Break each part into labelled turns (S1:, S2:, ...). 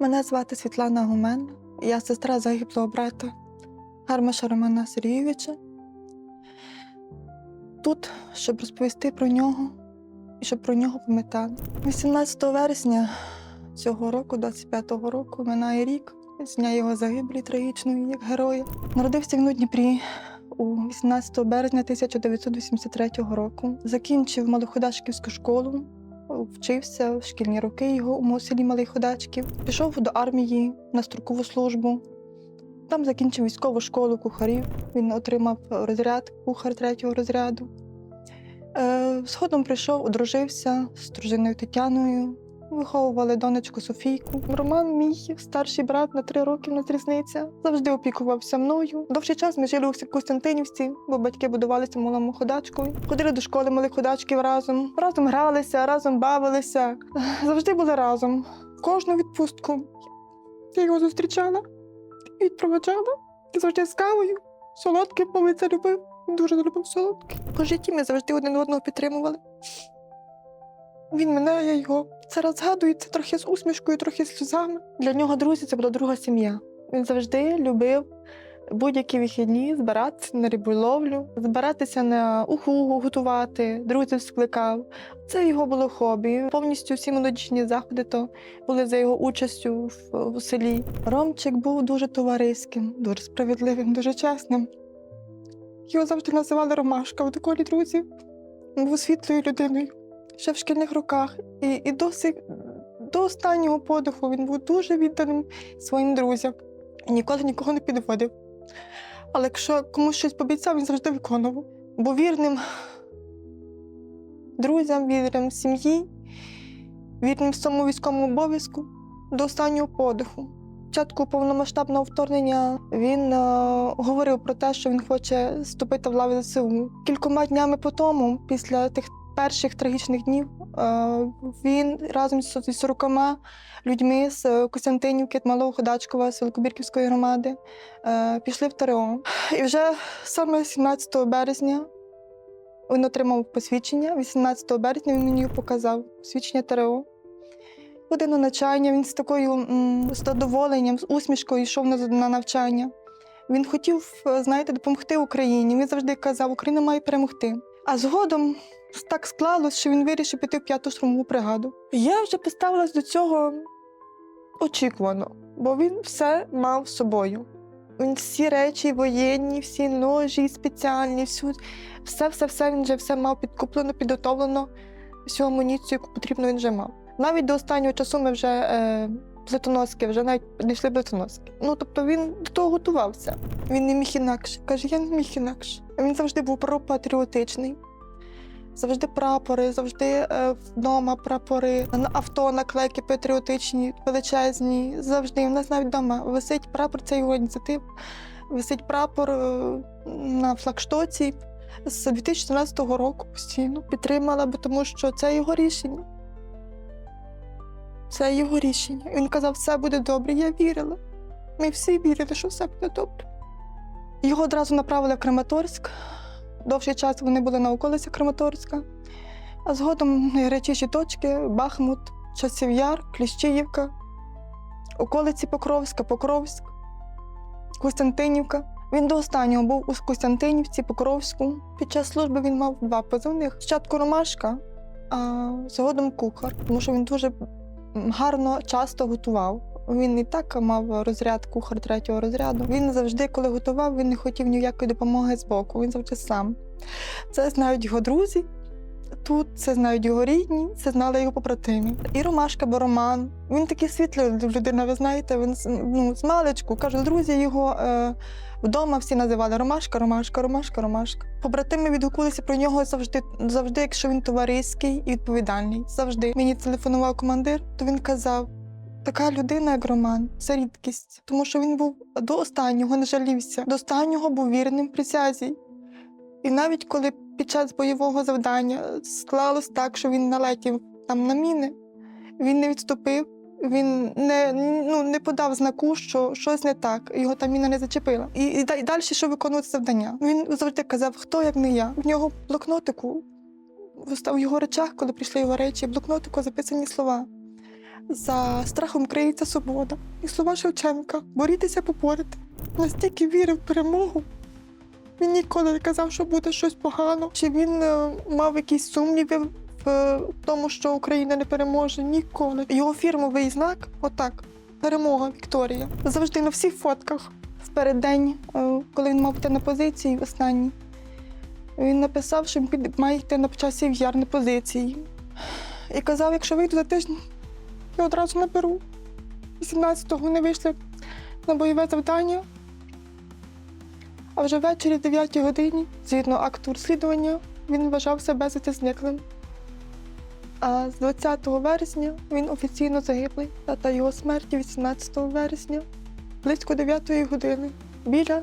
S1: Мене звати Світлана Гумен, я сестра загиблого брата Гармаша Романа Сергійовича. Тут, щоб розповісти про нього і щоб про нього пам'ятали. 18 вересня цього року, 25-го року, минає рік з дня його загибелі трагічної як героя. Народився у Дніпрі у 18 березня 1983 року. Закінчив Малоходачківську школу, вчився в шкільні роки його у селі Малий Ходачків. Пішов до армії на строкову службу. Там закінчив військову школу кухарів. Він отримав розряд кухар третього розряду. Е, Згодом прийшов, одружився з дружиною Тетяною. Виховували донечку Софійку. Роман, мій старший брат на три роки нас різниця. Завжди опікувався мною. Довший час ми жили у Костянтинівці, бо батьки будувалися малому ходачкові. Ходили до школи малих ходачків разом. Разом гралися, разом бавилися. Завжди були разом. Кожну відпустку я його зустрічала і відпроваджала. І завжди з кавою. Солодке, бо любив. Дуже любив солодке. По житті ми завжди один одного підтримували. Він мене, я його. Зараз згадую це трохи з усмішкою, трохи з сльозами. Для нього друзі це була друга сім'я. Він завжди любив будь-які вихідні збиратися на риболовлю, збиратися на уху готувати, друзів скликав. Це його було хобі. Повністю всі молодіжні заходи то були за його участю в, в селі. Ромчик був дуже товариським, дуже справедливим, дуже чесним. Його завжди називали Ромашка в колі друзів. Був світлою людиною ще в шкільних роках. І, і досі до останнього подиху він був дуже відданим своїм друзям. І ніколи нікого не підводив. Але якщо комусь щось пообіцяв, він завжди виконував. Був вірним друзям, вірним сім'ї, вірним своєму військовому обов'язку до останнього подиху. Спочатку повномасштабного вторгнення він е, говорив про те, що він хоче вступити в лави ЗСУ. Кількома днями по тому, після тих перших трагічних днів, е, він разом з 40 людьми з Костянтинівки, Малого Ходачкова, з Великобірківської громади е, пішли в ТРО. І вже саме 17 березня він отримав посвідчення. 18 березня він мені показав посвідчення ТРО. Годину навчання він з такою задоволенням, з усмішкою йшов на, на навчання. Він хотів, е, знаєте, допомогти Україні. Він завжди казав, Україна має перемогти. А згодом так склалось, що він вирішив піти в п'яту штурмову бригаду. Я вже поставилась до цього очікувано, бо він все мав з собою. Він всі речі воєнні, всі ножі спеціальні, всю, все, все, все він вже все мав підкуплено, підготовлено, всю амуніцію, яку потрібно він вже мав. Навіть до останнього часу ми вже е, з Литоноски, вже навіть не йшли до Литоноски. Ну тобто він до того готувався. Він не міг інакше. Каже, я не міг інакше. Він завжди був пропатріотичний. Завжди прапори, завжди е, вдома прапори, авто наклейки патріотичні, величезні. Завжди. У нас навіть вдома висить прапор, це його ініціатив. Висить прапор е, на флагштоці з 2014 року постійно підтримала, бо тому що це його рішення. Це його рішення. Він казав, все буде добре. Я вірила. Ми всі вірили, що все буде добре. Його одразу направили в Краматорськ. Довший час вони були на околиці Краматорська. А згодом найгарячіші точки Бахмут, Часів Яр, Кліщіївка, околиці Покровська, Покровськ, Костянтинівка. Він до останнього був у Костянтинівці, Покровську. Під час служби він мав два позивних. Спочатку Ромашка, а згодом кухар, тому що він дуже гарно часто готував. Він і так мав розряд кухар третього розряду. Він завжди, коли готував, він не хотів ніякої допомоги з боку. Він завжди сам. Це знають його друзі. Тут це знають його рідні, це знали його побратимі. І Ромашка, бо Роман. Він такий світлий людина, ви знаєте, він ну, з маличку. Кажуть, друзі його е, вдома всі називали Ромашка, Ромашка, Ромашка, Ромашка. Побратими відгукувалися про нього завжди, завжди, якщо він товариський і відповідальний. Завжди. Мені телефонував командир, то він казав: така людина, як Роман, це рідкість. Тому що він був до останнього не жалівся, до останнього був вірним присязі. І навіть коли під час бойового завдання склалось так, що він налетів там на міни, він не відступив, він не, ну, не подав знаку, що щось не так, його та міна не зачепила. І, і, і далі що виконувати завдання. Він завжди казав, хто як не я. В нього блокнотику в його речах, коли прийшли його речі, блокнотику записані слова. За страхом криється свобода. І слова Шевченка борітеся поборити. Настільки вірив в перемогу. Він ніколи не казав, що буде щось погано. Чи він е, мав якісь сумніви в тому, що Україна не переможе? Ніколи. Його фірмовий знак отак. Перемога Вікторія. Завжди на всіх фотках. В переддень, е, коли він мав йти на позиції в останній, він написав, що він має йти на часів яр на позиції. І казав, якщо вийду за тиждень, я одразу наберу. 18-го не вийшли на бойове завдання. А вже ввечері, в 9 годині, згідно акту розслідування, він вважався безвісти зниклим. А з 20 вересня він офіційно загиблий. Дата його смерті 18 вересня, близько 9 години, біля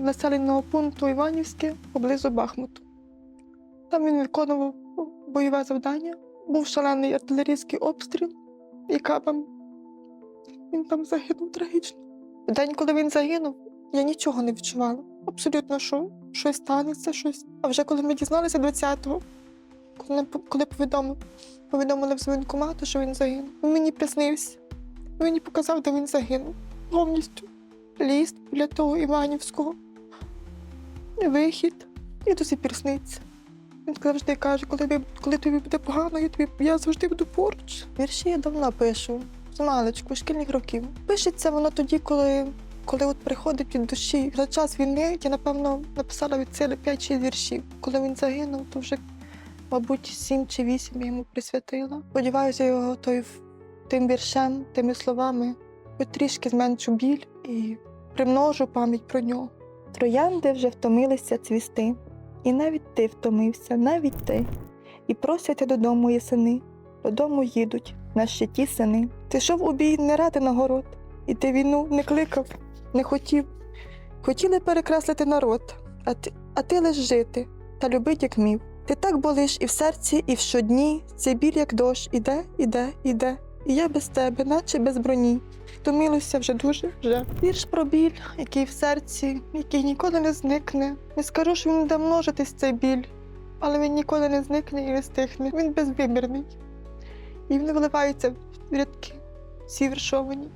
S1: населеного пункту Іванівське поблизу Бахмуту. Там він виконував бойове завдання. Був шалений артилерійський обстріл і кабам. Він там загинув трагічно. В день, коли він загинув, я нічого не відчувала. Абсолютно, що щось станеться, щось. А вже коли ми дізналися 20-го, коли, коли повідомив, повідомили в воєнкомату, що він загинув, він мені приснився. Він мені показав, де він загинув. Повністю. Ліс біля того Іванівського. Вихід. І до сих пір сниться. Він завжди каже, коли, ви, коли тобі буде погано, я, тобі, я завжди буду поруч. Вірші я давно пишу, з маличку, шкільних років. Пишеться воно тоді, коли, коли от приходить від душі. За час війни я, напевно, написала від сили 5-6 віршів. Коли він загинув, то вже, мабуть, 7 чи 8 я йому присвятила. Сподіваюся, його той, тим віршем, тими словами трішки зменшу біль і примножу пам'ять про нього. Троянди вже втомилися цвісти. І навіть ти втомився, навіть ти. І просять додому є сини, додому їдуть наші ті сини. Ти йшов у бій не ради нагород, і ти війну не кликав, не хотів. Хотіли перекреслити народ, а ти, а ти лиш жити та любить, як мів. Ти так болиш і в серці, і в щодні, цей біль, як дощ, іде, іде, іде. І я без тебе, наче без броні. Втомилася вже дуже вже. Вірш про біль, який в серці, який ніколи не зникне. Не скажу, що він буде множитись цей біль, але він ніколи не зникне і не стихне. Він безвимірний. І він виливається в рядки, всі віршовані,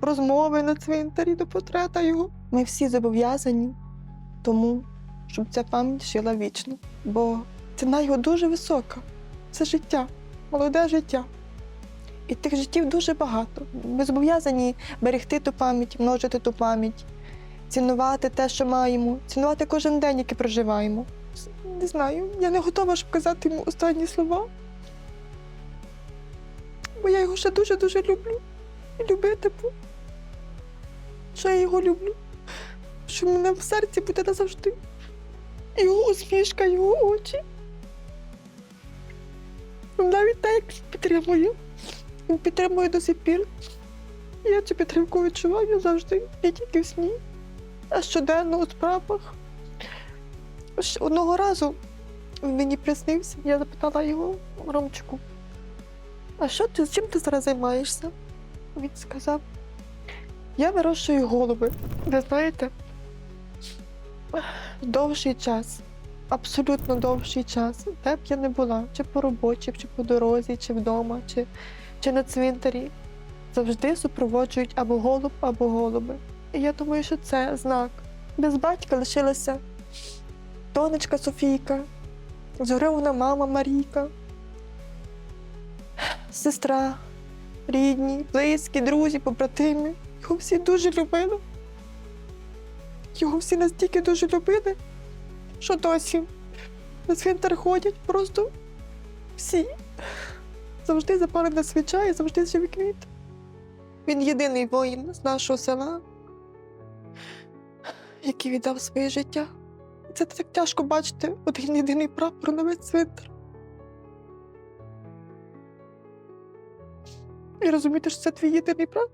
S1: розмови на цвинтарі до портрета його. Ми всі зобов'язані тому, щоб ця пам'ять жила вічно. Бо ціна його дуже висока. Це життя, молоде життя. І тих життів дуже багато. Ми зобов'язані берегти ту пам'ять, множити ту пам'ять, цінувати те, що маємо, цінувати кожен день, який проживаємо. Не знаю, я не готова, щоб казати йому останні слова. Бо я його ще дуже-дуже люблю. І любитиму. Що я його люблю. Що в мене в серці буде назавжди. Його усмішка, його очі. Навіть так, як підтримує. Він підтримує до сих пір. Я цю підтримку відчуваю завжди, не тільки в сні, а щоденно у справах. Одного разу він мені приснився, я запитала його Ромчику, а що ти, чим ти зараз займаєшся? Він сказав, я вирощую голуби. Ви знаєте, довший час, абсолютно довший час, де б я не була, чи по роботі, чи по дорозі, чи вдома, чи чи на цвинтарі завжди супроводжують або голуб, або голуби. І я думаю, що це знак. Без батька лишилася донечка Софійка, згорьована мама Марійка, сестра, рідні, близькі, друзі, побратими. Його всі дуже любили. Його всі настільки дуже любили, що досі на цвинтар ходять просто всі завжди запалена свіча і завжди живі квіти. Він єдиний воїн з нашого села, який віддав своє життя. І Це так тяжко бачити один єдиний прапор на весь цвинтар. І розуміти, що це твій єдиний брат.